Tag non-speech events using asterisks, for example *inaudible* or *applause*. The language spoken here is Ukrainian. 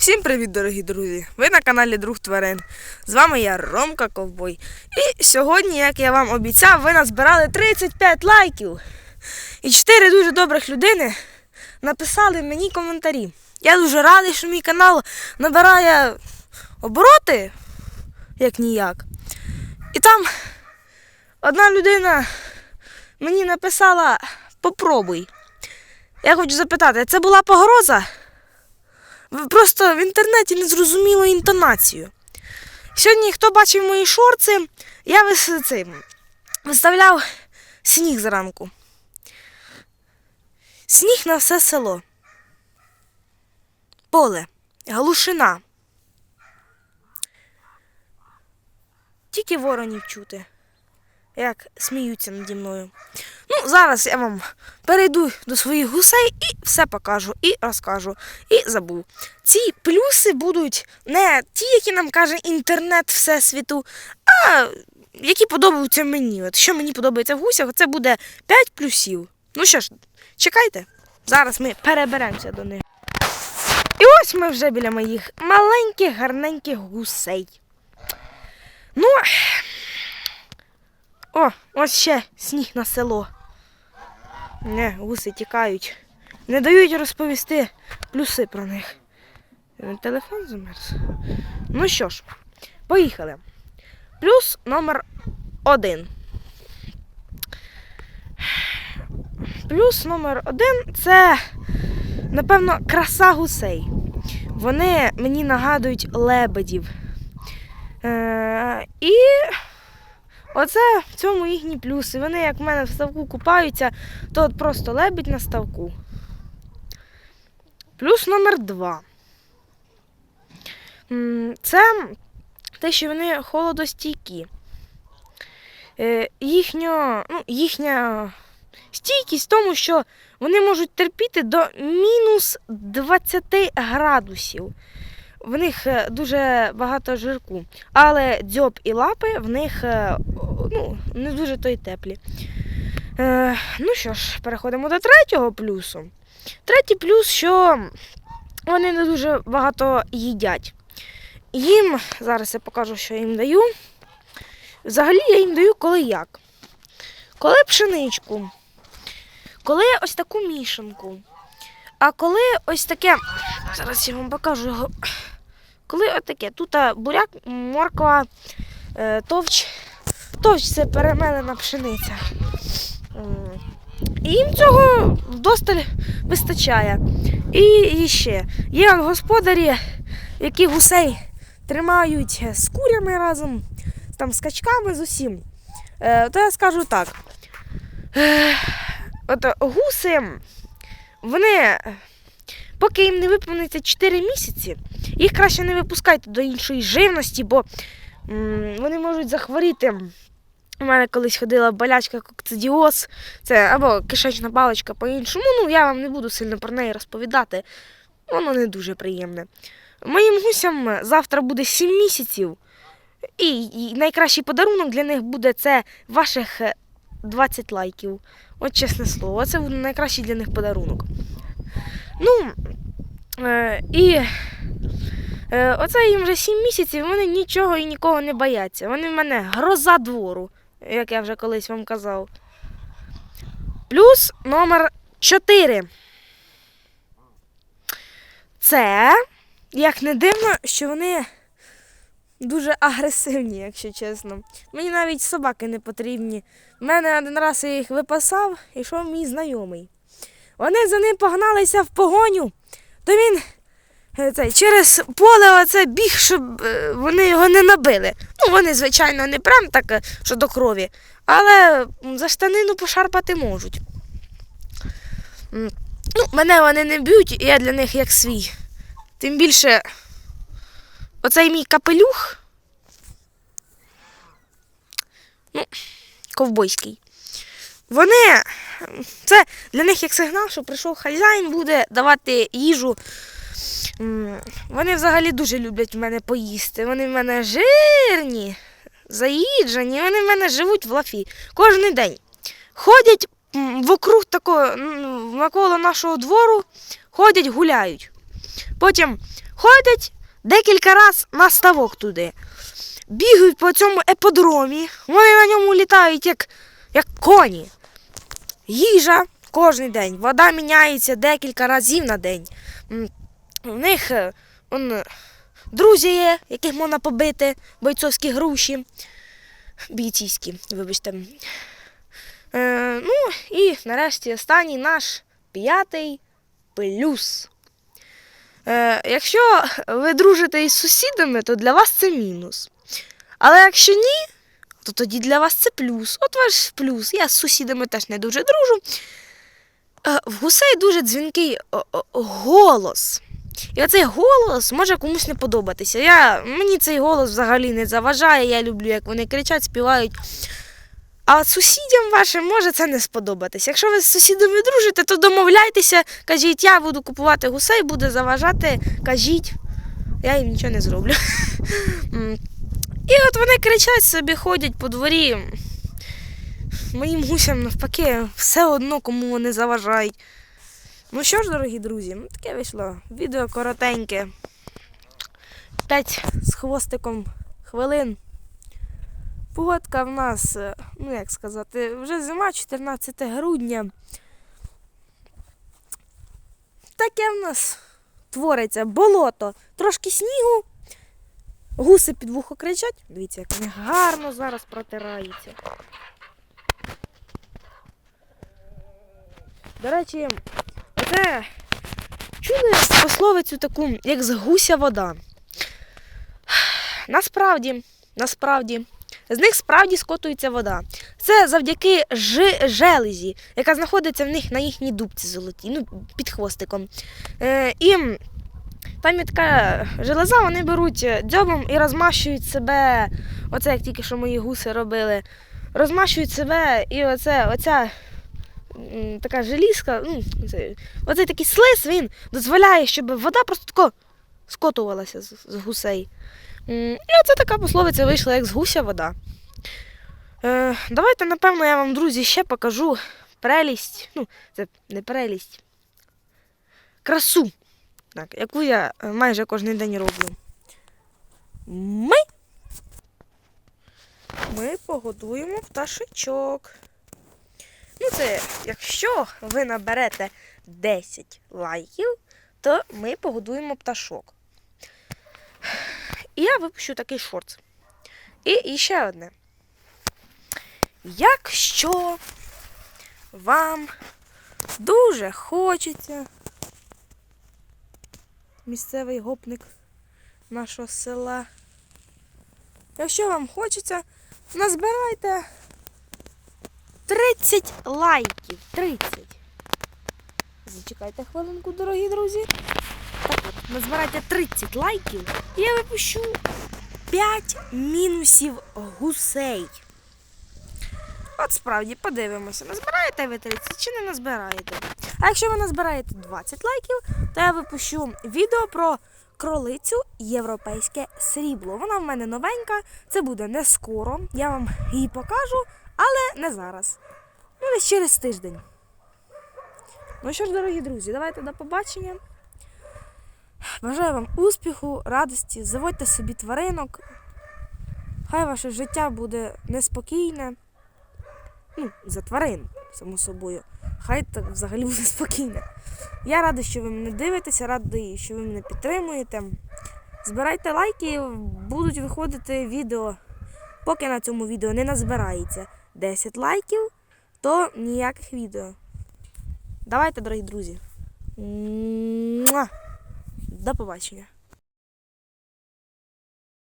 Всім привіт, дорогі друзі! Ви на каналі Друг Тварин. З вами я Ромка Ковбой. І сьогодні, як я вам обіцяв, ви назбирали 35 лайків. І 4 дуже добрих людини написали мені коментарі. Я дуже радий, що мій канал набирає обороти, як ніяк. І там одна людина мені написала попробуй. Я хочу запитати, це була погроза? Просто в інтернеті не зрозуміло інтонацію. Сьогодні, хто бачив мої шорти, я цим, виставляв сніг зранку. Сніг на все село. Поле, глушина. Тільки воронів чути, як сміються наді мною. Ну, зараз я вам перейду до своїх гусей і все покажу, і розкажу, і забув. Ці плюси будуть не ті, які нам каже інтернет всесвіту, а які подобаються мені. От що мені подобається в гусях, це буде 5 плюсів. Ну що ж, чекайте, зараз ми переберемося до них. І ось ми вже біля моїх маленьких, гарненьких гусей. Ну, о, ось ще сніг на село. Не, гуси тікають. Не дають розповісти плюси про них. Е, Телефон замерз. Ну що ж, поїхали. Плюс номер один. Плюс номер один це, напевно, краса гусей. Вони мені нагадують лебедів. Е, і Оце в цьому їхні плюси. Вони, як в мене в ставку купаються, то от просто лебідь на ставку. Плюс номер два. Це те, що вони холодостійкі. Е, Їхня, ну, їхня стійкість в тому, що вони можуть терпіти до мінус 20 градусів. В них е, дуже багато жирку. Але дзьоб і лапи в них е, ну, не дуже то й теплі. Е, ну що ж, переходимо до третього плюсу. Третій плюс, що вони не дуже багато їдять. Їм, зараз я покажу, що їм даю. Взагалі я їм даю коли як. Коли пшеничку, коли ось таку мішанку. А коли ось таке, зараз я вам покажу його. Коли отаке, тут буряк, морква, е, товч. Товч це перемелена пшениця. І їм цього вдосталь вистачає. І, ще є господарі, які гусей тримають з курями разом, там, з качками, з усім. Е, то я скажу так. Е, от гуси, вони, поки їм не виповниться 4 місяці, їх краще не випускайте до іншої живності, бо м, вони можуть захворіти. У мене колись ходила болячка кокцидіоз, це або кишечна паличка по-іншому. Ну, я вам не буду сильно про неї розповідати. Воно не дуже приємне. Моїм гусям завтра буде 7 місяців. І, і найкращий подарунок для них буде це ваших е, 20 лайків. От чесне слово, це буде найкращий для них подарунок. Ну, е, і е, оце їм вже 7 місяців, вони нічого і нікого не бояться. Вони в мене гроза двору, як я вже колись вам казав. Плюс номер 4. Це, як не дивно, що вони дуже агресивні, якщо чесно. Мені навіть собаки не потрібні. У мене один раз я їх випасав, і йшов мій знайомий. Вони за ним погналися в погоню, то він е, цей, через поле оце біг, щоб е, вони його не набили. Ну, вони, звичайно, не прям так, е, що до крові, але за штанину пошарпати можуть. Ну, мене вони не б'ють, і я для них як свій. Тим більше, оцей мій капелюх. Ну, ковбойський. Вони. Це для них як сигнал, що прийшов хазяїн, буде давати їжу. Вони взагалі дуже люблять в мене поїсти. Вони в мене жирні, заїджені, вони в мене живуть в лафі кожен день. Ходять вокруг такого, навколо нашого двору, ходять, гуляють. Потім ходять декілька разів на ставок туди. Бігають по цьому еподромі, вони на ньому літають, як, як коні. Їжа кожен день, вода міняється декілька разів на день. У них е, он, е, друзі є, яких можна побити, бойцовські груші. Бійцівські, вибачте. Е, ну і нарешті останній наш п'ятий плюс. Е, якщо ви дружите із сусідами, то для вас це мінус. Але якщо ні, то тоді для вас це плюс. От ваш плюс. Я з сусідами теж не дуже дружу. Е, в гусей дуже дзвінкий голос. І оцей голос може комусь не подобатися. Я, мені цей голос взагалі не заважає. Я люблю, як вони кричать, співають. А сусідям вашим може це не сподобатися. Якщо ви з сусідами дружите, то домовляйтеся, кажіть, я буду купувати гусей, буде заважати, кажіть, я їм нічого не зроблю. *laughs* І от вони кричать собі, ходять по дворі. Моїм гусям навпаки, все одно, кому вони заважають. Ну що ж, дорогі друзі, ну, таке вийшло. Відео коротеньке. П'ять з хвостиком хвилин. Погодка в нас, е, ну як сказати, вже зима, 14 грудня. Таке в нас твориться болото, трошки снігу. Гуси під вухо кричать. Дивіться, як вони гарно зараз протираються. До речі, оце чули пословицю таку, як з гуся вода. Насправді, насправді, з них справді скотується вода. Це завдяки жи- железі, яка знаходиться в них на їхній дубці золотій, ну, під хвостиком. Е, і там є така железа, вони беруть е, дзьобом і розмащують себе, оце як тільки що мої гуси робили, розмащують себе, і оце, оця така желізка, ну, це, оцей такий слиз, він дозволяє, щоб вода просто тако скотувалася з, з гусей. І оце така пословиця вийшла, як з гуся вода. Е, давайте, напевно, я вам, друзі, ще покажу прелість. Ну, це не прелість. Красу. Так, яку я е, майже кожен день роблю. Ми. Ми погодуємо пташечок. Ну, це якщо ви наберете 10 лайків, то ми погодуємо пташок. І я випущу такий шорт. І, і ще одне. Якщо вам дуже хочеться місцевий гопник нашого села. Якщо вам хочеться, назбирайте 30 лайків. 30. Зачекайте хвилинку, дорогі друзі. Так от, назбирайте 30 лайків, і я випущу 5 мінусів гусей. От справді подивимося, назбираєте ви 30 чи не назбираєте. А якщо ви назбираєте 20 лайків, то я випущу відео про кролицю європейське срібло. Вона в мене новенька, це буде не скоро. Я вам її покажу, але не зараз. Ну, десь через тиждень. Ну що ж, дорогі друзі, давайте до побачення. Бажаю вам успіху, радості, заводьте собі тваринок. Хай ваше життя буде неспокійне. Ну, за тварин, само собою. Хай так взагалі буде спокійне. Я радий, що ви мене дивитеся, радий, що ви мене підтримуєте. Збирайте лайки, будуть виходити відео. Поки на цьому відео не назбирається 10 лайків, то ніяких відео. Давайте, дорогі друзі. До побачення.